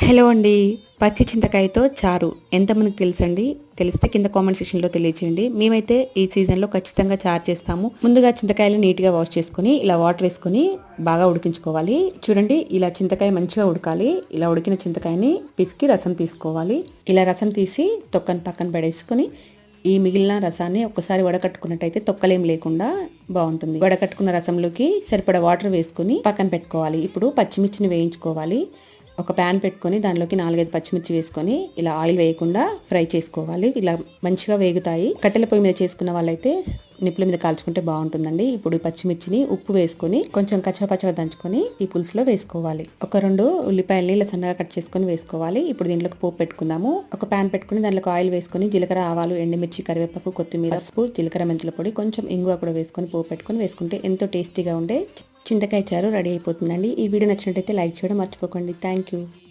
Hello అండి. పచ్చి చింతకాయతో చారు. ఎంతమందికి తెలుసండి? తెలిస్తే కింద కామెంట్ సెక్షన్లో తెలియచేయండి. మేమైతే ఈ సీజన్లో ఖచ్చితంగా చారు చేస్తాము. ముందుగా చింతకాయలు నీట్గా వాష్ చేసుకుని ఇలా వాటర్ వేసుకొని బాగా ఉడికించుకోవాలి. చూడండి ఇలా చింతకాయ మంచిగా ఉడకాలి. ఇలా ఉడికిన చింతకాయని పిసికి రసం తీసుకోవాలి. ఇలా రసం తీసి తొక్కని పక్కన పడేసుకొని ఈ మిగిలిన రసాన్ని ఒక్కసారి వడకట్టుకున్నట్టయితే తొక్కలేం లేకుండా బాగుంటుంది. వడకట్టుకున్న రసంలోకి సరిపడా వాటర్ వేసుకుని పక్కన పెట్టుకోవాలి. ఇప్పుడు పచ్చిమిర్చిని వేయించుకోవాలి. ఒక ప్యాన్ పెట్టుకొని దానిలోకి నాలుగైదు పచ్చిమిర్చి వేసుకొని ఇలా ఆయిల్ వేయకుండా ఫ్రై చేసుకోవాలి. ఇలా మంచిగా వేగుతాయి. కట్టెల పొయ్యి మీద చేసుకున్న వాళ్ళైతే నిప్పుల మీద కాల్చుకుంటే బాగుంటుందండి. ఇప్పుడు పచ్చిమిర్చిని ఉప్పు వేసుకొని కొంచెం కచ్చపచ్చగా దంచుకొని ఈ పులుసులో వేసుకోవాలి. ఒక రెండు ఉల్లిపాయలని ఇలా సన్నగా కట్ చేసుకొని వేసుకోవాలి. ఇప్పుడు దీంట్లోకి పోపు పెట్టుకుందాము. ఒక ప్యాన్ పెట్టుకుని దాంట్లోకి ఆయిల్ వేసుకొని జీలకర్ర ఆవాలు ఎండుమిర్చి కరివేపాకు కొత్తిమీర పసుపు జీలకర్ర మెంతుల పొడి కొంచెం ఇంగువ కూడా వేసుకొని పోపు పెట్టుకొని వేసుకుంటే ఎంతో టేస్టీగా ఉండే చింతకాయ చారు రెడీ అయిపోతుందండి. ఈ వీడియో నచ్చినట్టయితే లైక్ చేయడం మర్చిపోకండి. Thank you